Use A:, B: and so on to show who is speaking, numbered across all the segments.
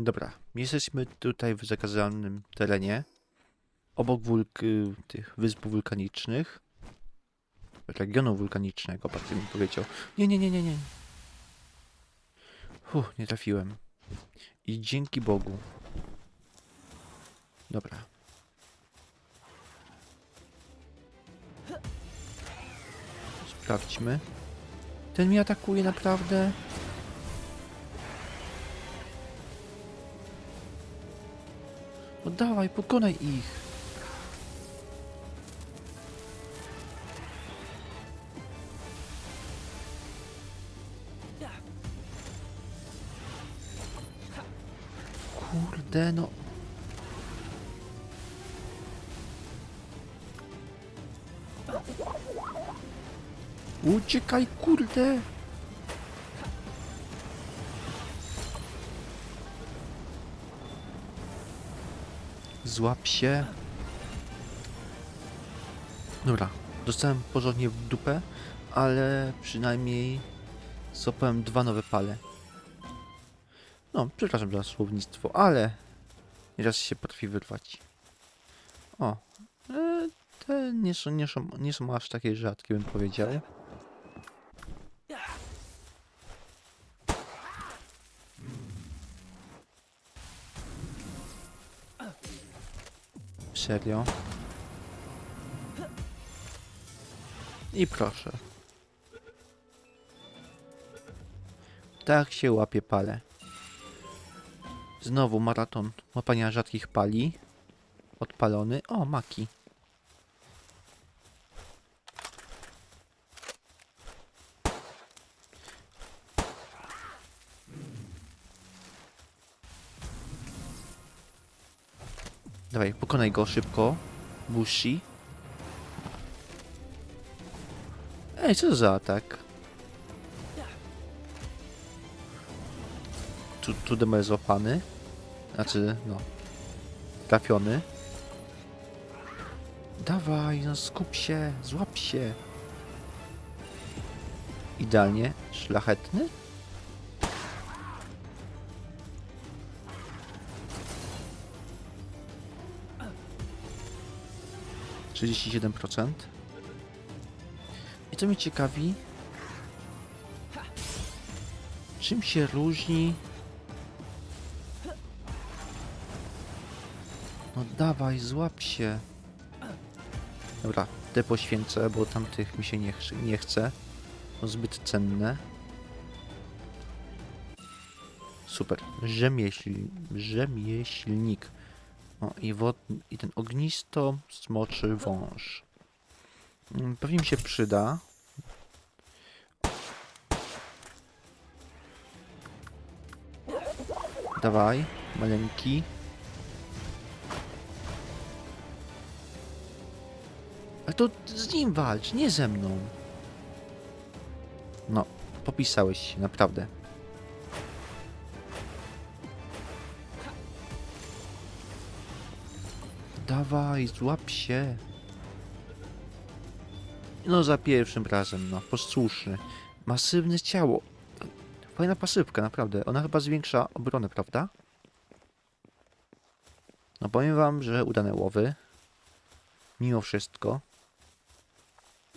A: Dobra, jesteśmy tutaj w zakazanym terenie. Obok wulk y, tych wysp wulkanicznych. Regionu wulkanicznego, bardziej bym powiedział. Nie, nie, nie, nie, nie. Uff, nie trafiłem. I dzięki Bogu. Dobra. Sprawdźmy. Ten mnie atakuje naprawdę? No dawaj, pokonaj ich. Kurde, no. Uciekaj, kurde. Złap się. Dobra, dostałem porządnie w dupę, ale przynajmniej złapałem dwa nowe pale. No, przepraszam za słownictwo, ale nieraz się potrafi wyrwać. O, e, te nie są, nie, są, nie są aż takie rzadkie, bym powiedział. Serio? I proszę. Tak się łapie pale. Znowu maraton łapania rzadkich pali. Odpalony. O, maki. Dawaj, pokonaj go szybko. Bushi. Ej, co za atak? Tu, tu demer złapany. Znaczy, no. Trafiony. Dawaj, no skup się, złap się. Idealnie. Szlachetny? Trzydzieści siedem procent. I co mnie ciekawi, czym się różni No dawaj, złap się. Dobra, te poświęcę, bo tamtych mi się nie, ch- nie chce. To zbyt cenne. Super. Rzemieśl, rzemieślnik. O, i, wod, i ten ognisto smoczy wąż. Mm, Pewnie mi się przyda. Dawaj, maleńki. Ale to z nim walcz, nie ze mną. No, popisałeś się, naprawdę. Dawaj, złap się. No za pierwszym razem, no, posłuszny. Masywne ciało. Fajna pasywka, naprawdę. Ona chyba zwiększa obronę, prawda? No powiem wam, że udane łowy. Mimo wszystko.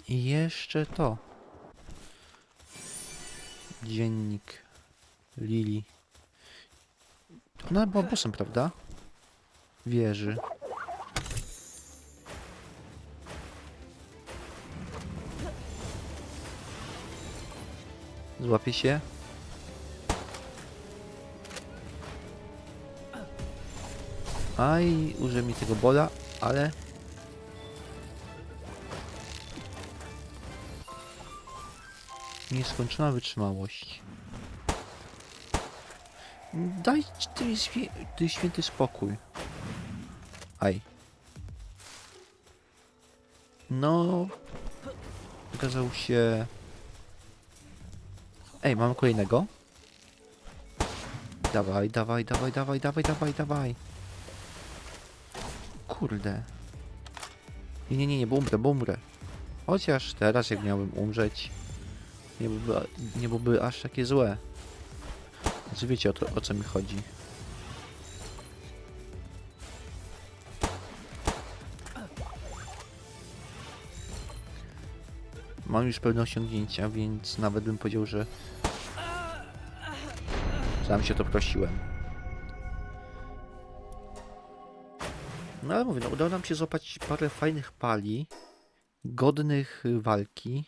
A: I jeszcze to. Dziennik Lili. Ona była bossem, prawda? Wieży. Złapie się. Aj, użyję mi tego bola, ale Nieskończona wytrzymałość. Daj ty, świe ty święty spokój. Aj. No. Okazał się. Ej, mamy kolejnego. Dawaj, dawaj, dawaj, dawaj, dawaj, dawaj, dawaj. Kurde. Nie, nie, nie, nie, bo umrę, bo umrę. Chociaż teraz, jak miałbym umrzeć, nie byłoby, nie byłoby aż takie złe. Znaczy wiecie o, to, o co mi chodzi. Mam już pewne osiągnięcia, więc nawet bym powiedział, że sam się to prosiłem. No ale mówię, no, udało nam się złapać parę fajnych pali, godnych walki.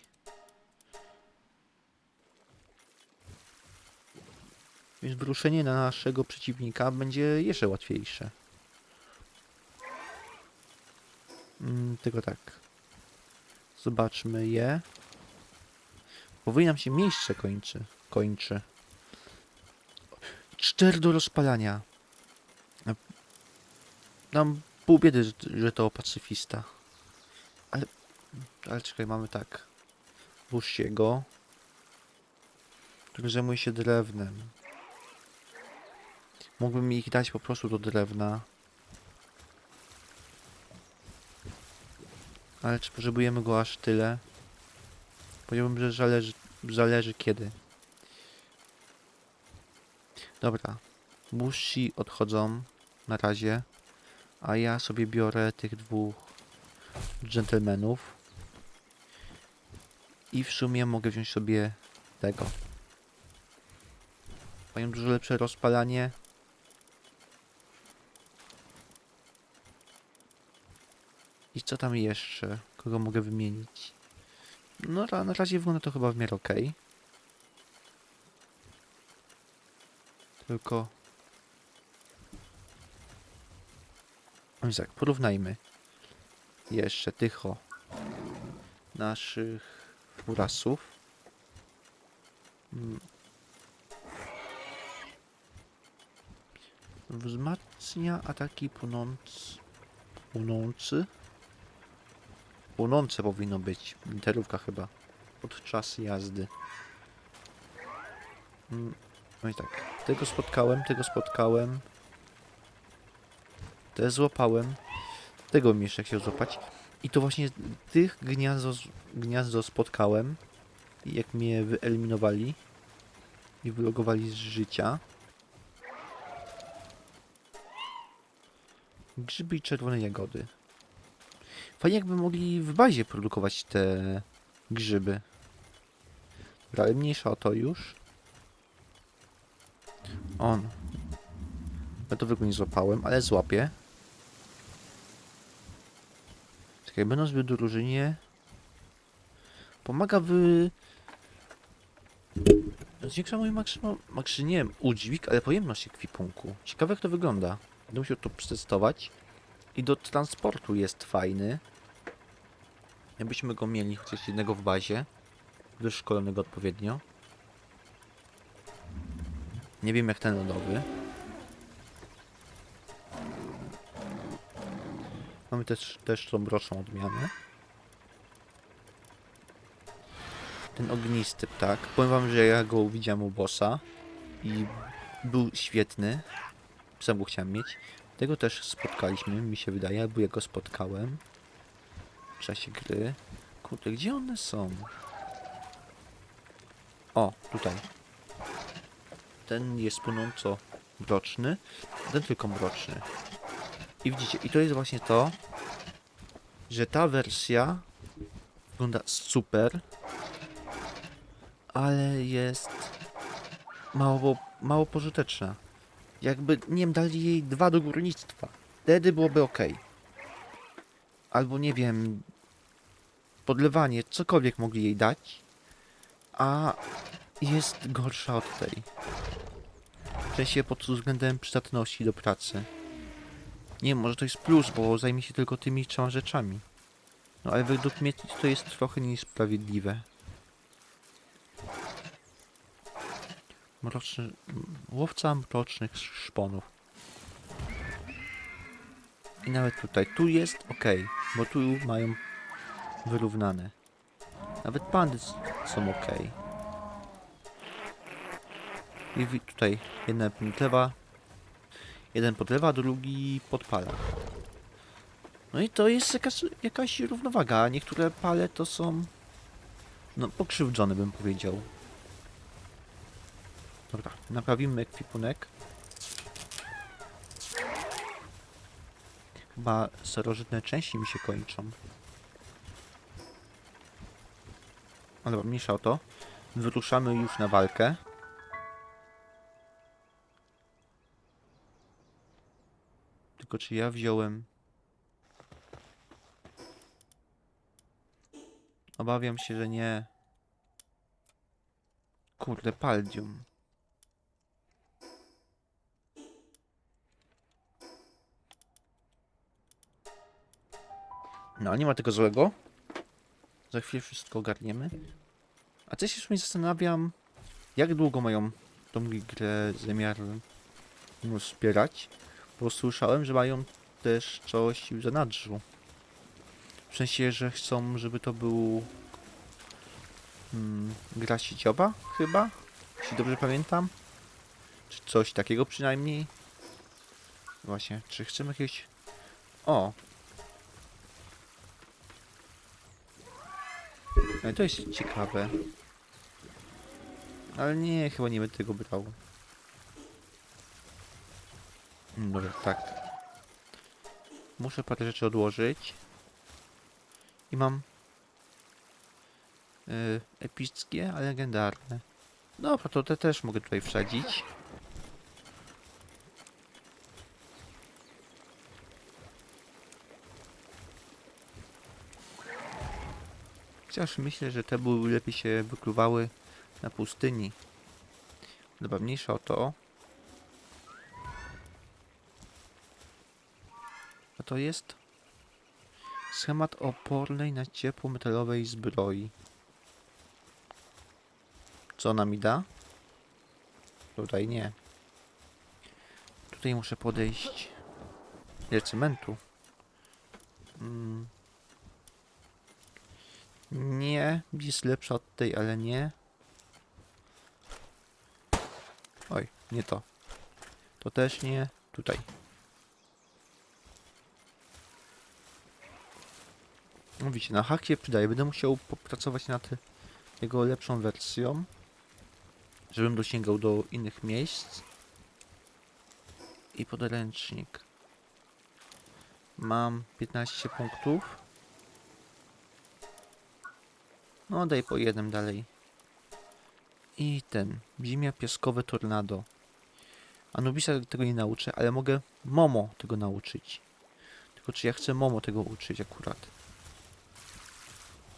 A: Więc wyruszenie na naszego przeciwnika będzie jeszcze łatwiejsze. Mm, tylko tak. Zobaczmy je. Powoli nam się miejsce kończy. Kończy. Cztery do rozpalania. Nam pół biedy, że, to pacyfista. Ale, ale czekaj, mamy tak. Bushiego, który zajmuje się drewnem. Mógłbym ich dać po prostu do drewna. Ale czy potrzebujemy go aż tyle? Powiedziałbym, że zależy, zależy kiedy. Dobra. Bushi odchodzą na razie. A ja sobie biorę tych dwóch dżentelmenów. I w sumie mogę wziąć sobie tego. Mają dużo lepsze rozpalanie. I co tam jeszcze? Kogo mogę wymienić? No na razie wygląda to chyba w miarę okej. Tylko... Więc tak, porównajmy. Jeszcze tycho naszych furasów. Mm. Wzmacnia ataki płynąc... płynący. Płynące powinno być. Literówka chyba. Podczas jazdy. Mm, No i tak. Tego spotkałem, tego spotkałem. Te złapałem. Tego mi jeszcze chciał złapać. I to właśnie tych gniazdo, gniazdo spotkałem. Jak mnie wyeliminowali. I wylogowali z życia. Grzyby i czerwone jagody. Fajnie jakby mogli w bazie produkować te grzyby. Dobra, ale mniejsza o to już. On. Ja to nie złapałem, ale złapię. Czekaj, będąc w drużynie pomaga w... Zwiększa mój maksimum... Maksy, nie wiem, udźwig, ale pojemność ekwipunku. Ciekawe jak to wygląda. Będę musiał to przetestować. I do transportu jest fajny. Jakbyśmy go mieli chociaż jednego w bazie. Wyszkolonego odpowiednio. Nie wiem jak ten lodowy. Mamy też, też tą mroczną odmianę. Ten ognisty ptak. Powiem wam, że ja go widziałem u bossa. I był świetny. Sam go chciałem mieć. Tego też spotkaliśmy, mi się wydaje, albo ja go spotkałem czasie gry. Kurde, gdzie one są? O, tutaj. Ten jest płynąco mroczny, ten tylko mroczny. I widzicie, i to jest właśnie to, że ta wersja wygląda super, ale jest mało, mało pożyteczna. Jakby, nie wiem, dali jej dwa do górnictwa. Wtedy byłoby ok. Albo, nie wiem, podlewanie, cokolwiek mogli jej dać, a jest gorsza od tej. W sensie pod względem przydatności do pracy. Nie może to jest plus, bo zajmie się tylko tymi trzema rzeczami. No ale według mnie to jest trochę niesprawiedliwe. Mroczny... Łowca mrocznych szponów. I nawet tutaj. Tu jest ok, bo tu mają wyrównane. Nawet pandy są ok. I tutaj jedna podlewa, jeden podlewa, drugi podpala. No i to jest jakaś, jakaś równowaga. Niektóre pale to są no pokrzywdzone bym powiedział. Dobra, naprawimy ekwipunek. Chyba starożytne części mi się kończą. Ale mniejsza o to. Wyruszamy już na walkę. Tylko czy ja wziąłem... Obawiam się, że nie. Kurde, paldium. No, nie ma tego złego. Za chwilę wszystko ogarniemy. A też już mnie zastanawiam, jak długo mają tą grę zamiar wspierać. Bo słyszałem, że mają też coś w zanadrzu. W sensie, że chcą, żeby to był mm, gra sieciowa, chyba? Jeśli dobrze pamiętam. Czy coś takiego przynajmniej. Właśnie, czy chcemy jakieś... O! Ale to jest ciekawe. Ale nie, chyba nie będę tego brał. Mm, Dobra, tak. Muszę parę rzeczy odłożyć. I mam y, epickie, a legendarne. Dobra, to te też mogę tutaj wsadzić. Chociaż myślę, że te były lepiej się wykluwały na pustyni. Dobra, mniejsza o to. A to jest schemat opornej na ciepło metalowej zbroi. Co ona mi da? Tutaj nie. Tutaj muszę podejść. Ile cementu? Mm. Nie, jest lepsza od tej, ale nie. Oj, nie to. To też nie. Tutaj. Mówicie, na hak się przydaje. Będę musiał popracować nad jego lepszą wersją. Żebym dosięgał do innych miejsc. I podręcznik. Mam 15 punktów. No daj po jednym dalej. I ten. Ziemia piaskowe tornado. Anubisa tego nie nauczę, ale mogę Momo tego nauczyć. Tylko czy ja chcę Momo tego uczyć akurat?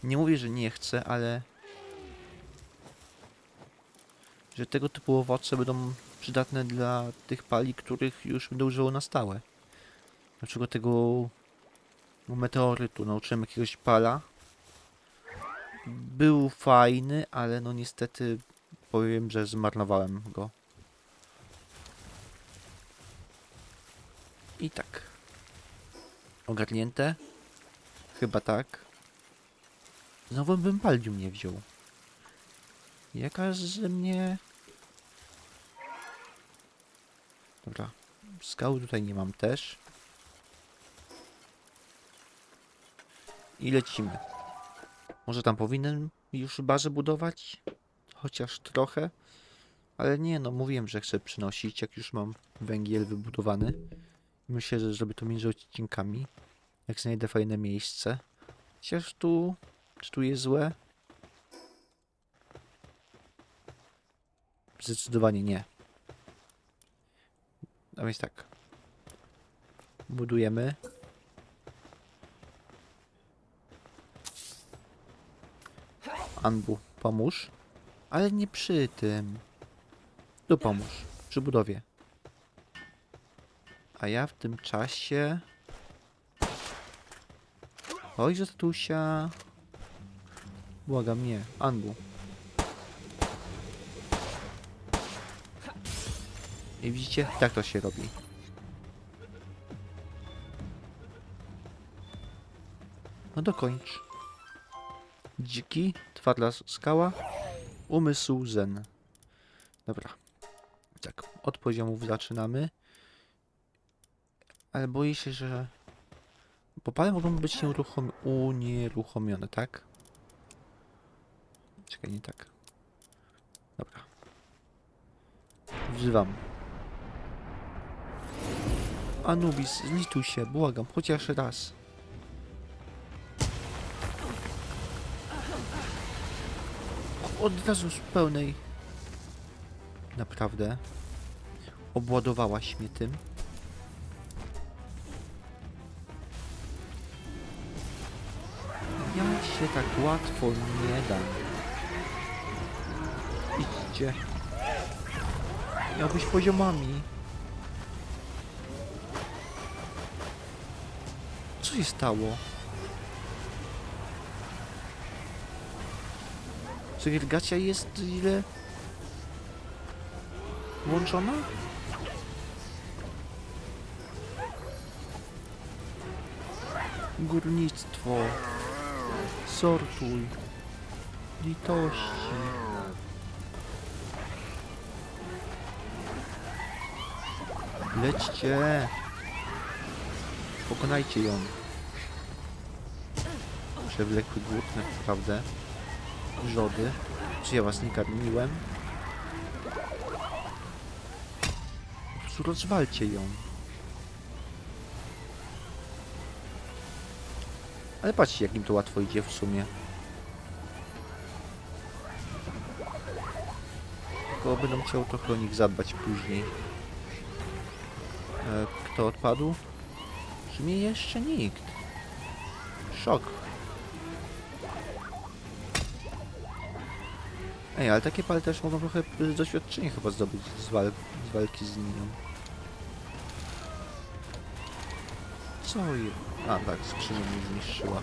A: Nie mówię, że nie chcę, ale... Że tego typu owoce będą przydatne dla tych pali, których już będę używał na stałe. Na przykład tego meteorytu. Nauczyłem jakiegoś pala. Był fajny, ale no niestety powiem, że zmarnowałem go. I tak. Ogarnięte? Chyba tak. Znowu bym paldium nie wziął. Jaka ze mnie... Dobra. Skały tutaj nie mam też. I lecimy. Może tam powinien już bazę budować? Chociaż trochę. Ale nie, no mówiłem, że chcę przynosić, jak już mam węgiel wybudowany. Myślę, że zrobię to między odcinkami. Jak znajdę fajne miejsce. Chociaż tu... Czy tu jest złe? Zdecydowanie nie. A więc tak. Budujemy. Anbu, pomóż. Ale nie przy tym. Tu pomóż. Przy budowie. A ja w tym czasie... Oj, że tatusia. Błagam mnie. Anbu. I widzicie? Tak to się robi. No dokończ. Dziki, twarda skała, umysł zen. Dobra. Tak, od poziomów zaczynamy. Ale boję się, że... Popale mogą być nieuruchom... unieruchomione, tak? Czekaj, nie tak. Dobra. Wzywam. Anubis, zlituj się, błagam, chociaż raz. Od razu z pełnej. Naprawdę. Obładowałaś mnie tym. Ja się tak łatwo nie dam. Idźcie. Miałbyś poziomami. Co się stało? Segregacja jest ile? Włączona? Górnictwo. Sortuj. Litości. Lećcie. Pokonajcie ją. Przewlekły głód, naprawdę. Wrzody. Czy ja was nie karmiłem? Po prostu rozwalcie ją. Ale patrzcie, jak im to łatwo idzie w sumie. Tylko będą chciał trochę o nich zadbać później. E, kto odpadł? W sumie jeszcze nikt. Szok. Ej, ale takie pale też mogą trochę doświadczenie chyba zdobyć z, z walki z nimi. Co je... A tak, skrzynia mi zniszczyła.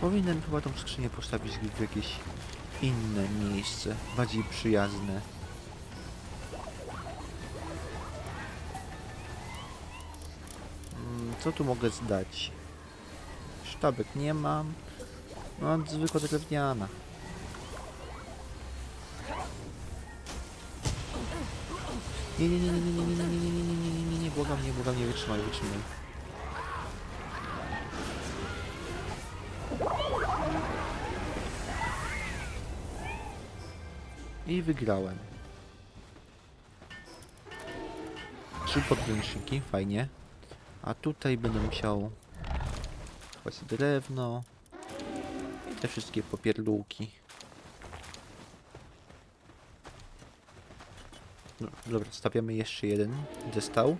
A: Powinienem chyba tą skrzynię postawić w jakieś inne miejsce, bardziej przyjazne. Mm, Co tu mogę zdać? Sztabek nie mam. No, zwykła drewniana. Nie, nie, nie, nie, nie, nie, nie, nie, nie, nie, nie, nie, nie, nie, nie, błagam, nie, błagam, nie, wytrzymaj, wytrzymaj. I wygrałem. Trzy podręczniki, fajnie. A tutaj będę musiał chować drewno te wszystkie popierdółki. No, dobra, stawiamy jeszcze jeden, gdzie stał.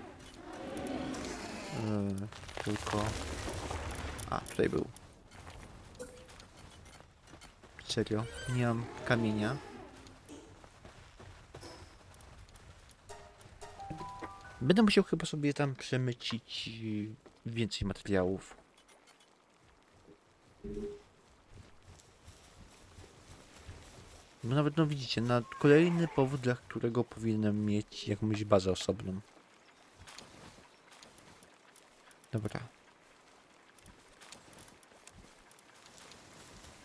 A: Yy, tylko... A, tutaj był. Serio, nie mam kamienia. Będę musiał chyba sobie tam przemycić więcej materiałów. No nawet, no widzicie, na kolejny powód, dla którego powinienem mieć jakąś bazę osobną. Dobra.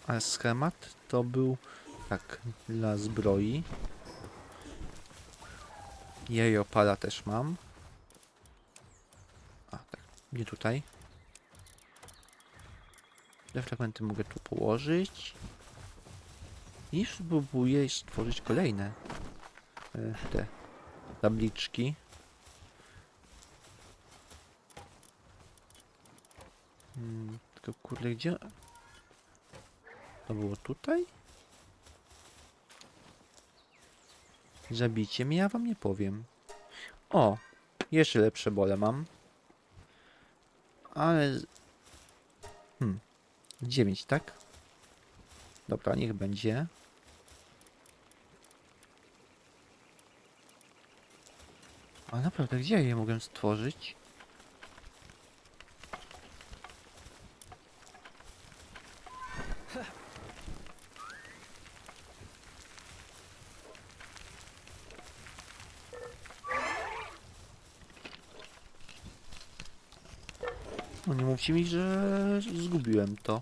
A: A schemat to był tak, dla zbroi. Jajopala też mam. A, tak, nie tutaj. Te fragmenty mogę tu położyć. I spróbuję stworzyć kolejne e, te tabliczki. Hmm, tylko kurde, gdzie... To było tutaj? Zabicie mnie, ja wam nie powiem. O! Jeszcze lepsze bole mam. Ale... Hmm. 9, tak? Dobra, niech będzie. A naprawdę, gdzie ja je mogę stworzyć? No nie mówcie mi, że zgubiłem to.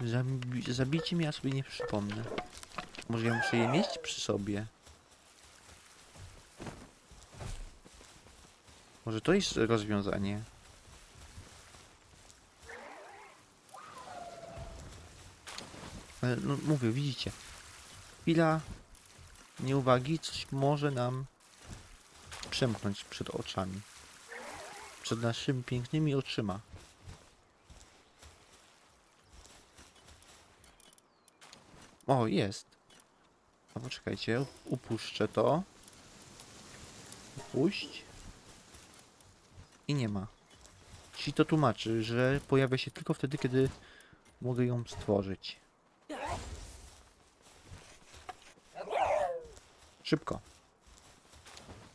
A: Zabi zabijcie mnie, ja sobie nie przypomnę. Może ja muszę je mieć przy sobie? Może to jest rozwiązanie? Ale no mówię, widzicie. Chwila nieuwagi coś może nam przemknąć przed oczami. Przed naszymi pięknymi oczyma. O, jest. A poczekajcie, upuszczę to. Upuść. I nie ma. Czyli to tłumaczy, że pojawia się tylko wtedy, kiedy mogę ją stworzyć. Szybko.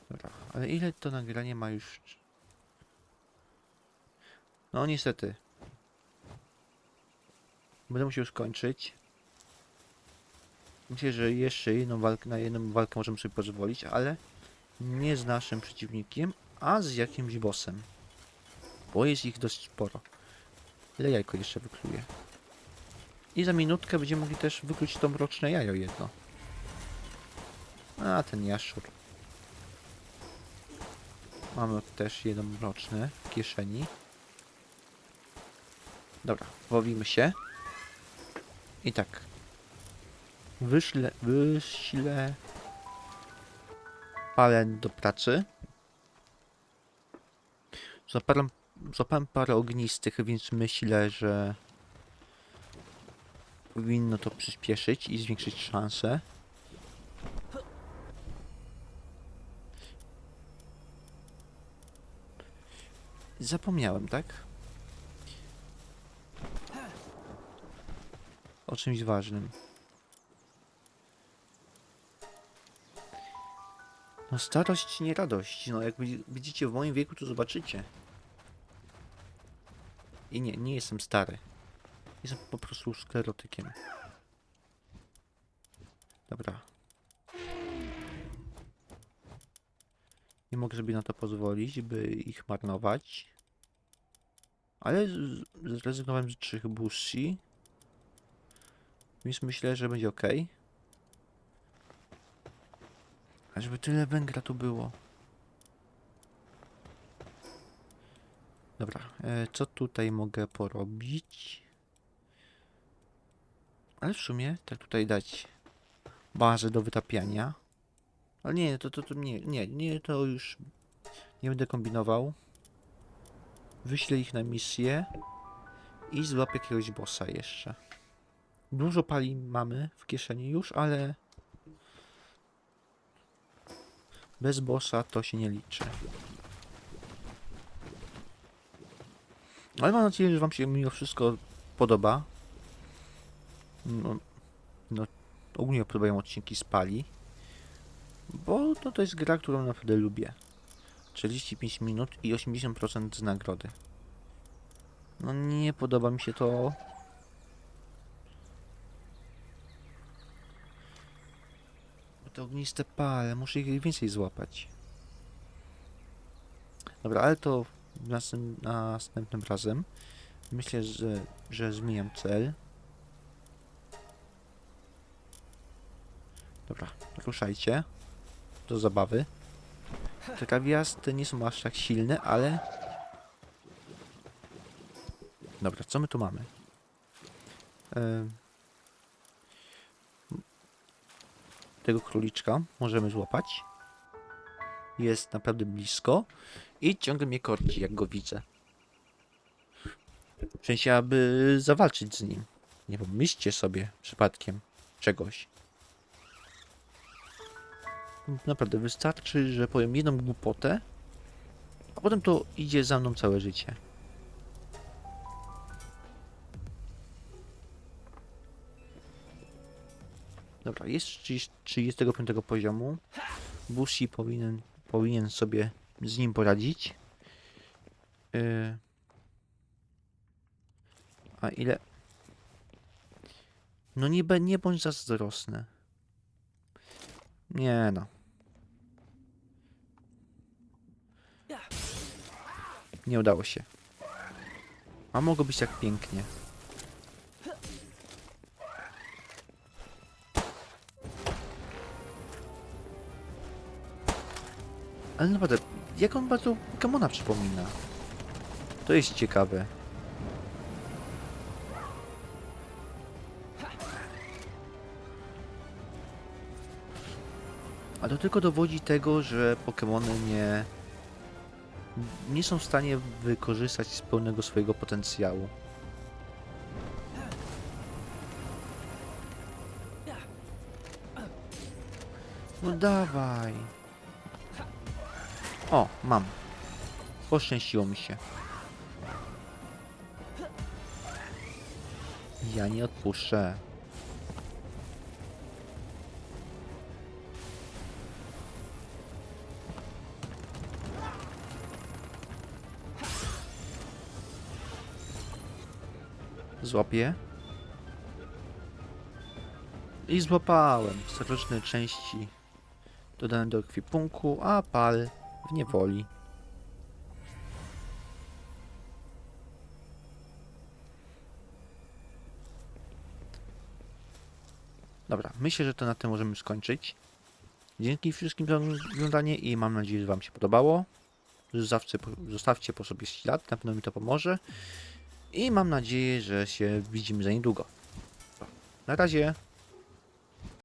A: Dobra, ale ile to nagranie ma już? No niestety. Będę musiał skończyć. Myślę, że jeszcze jedną walkę, na jedną walkę możemy sobie pozwolić, ale nie z naszym przeciwnikiem, a z jakimś bossem. Bo jest ich dość sporo. Ile jajko jeszcze wykluje. I za minutkę będziemy mogli też wykluć to mroczne jajo jedno. A, ten jaszczur. Mamy też jedno mroczne w kieszeni. Dobra, bawimy się. I tak. Wyślę, wyślę palen do pracy. Złapałem, złapałem parę ognistych, więc myślę, że powinno to przyspieszyć i zwiększyć szanse. Zapomniałem, tak? O czymś ważnym. No starość nie radość. No jak widzi- widzicie w moim wieku, to zobaczycie. I nie, nie jestem stary. Jestem po prostu sklerotykiem. Dobra. Nie mogę sobie na to pozwolić, by ich marnować. Ale zrezygnowałem z trzech bushi. Więc myślę, że będzie ok. A tyle węgla tu było. Dobra, e, co tutaj mogę porobić? Ale w sumie, tak tutaj dać bazę do wytapiania. Ale nie, to, to, to nie, nie, nie, to już nie będę kombinował. Wyślę ich na misję i złapię jakiegoś bossa jeszcze. Dużo pali mamy w kieszeni już, ale bez bossa to się nie liczy. Ale mam nadzieję, że Wam się mimo wszystko podoba. No, no ogólnie podobają odcinki z Pali. Bo no, to jest gra, którą naprawdę lubię. 45 minut i 80% z nagrody. No nie podoba mi się to. Te ogniste pale, muszę ich więcej złapać. Dobra, ale to następ, następnym razem. Myślę, że, że zmieniam cel. Dobra, ruszajcie do zabawy. Te kawiasty nie są aż tak silne, ale... Dobra, co my tu mamy? Em, Tego króliczka możemy złapać. Jest naprawdę blisko i ciągle mnie korci, jak go widzę. W sensie, aby zawalczyć z nim. Nie pomyślcie sobie przypadkiem czegoś. Naprawdę wystarczy, że powiem jedną głupotę, a potem to idzie za mną całe życie. Dobra, jest 30 35 poziomu. Bushi powinien, powinien sobie z nim poradzić. Yy. A ile? No nie, nie bądź zazdrosny. Nie no. Nie udało się. A mogło być tak pięknie. Ale naprawdę, jak on bardzo Gamona przypomina? To jest ciekawe. A to tylko dowodzi tego, że Pokémony nie, nie są w stanie wykorzystać z pełnego swojego potencjału. No dawaj. O, mam. Poszczęściło mi się. Ja nie odpuszczę. Złapię. I złapałem staroczne części dodane do ekwipunku, a pal w niewoli. Dobra, myślę, że to na tym możemy skończyć. Dzięki wszystkim za oglądanie i mam nadzieję, że Wam się podobało. Zostawcie, zostawcie po sobie ślad, na pewno mi to pomoże. I mam nadzieję, że się widzimy za niedługo. Na razie.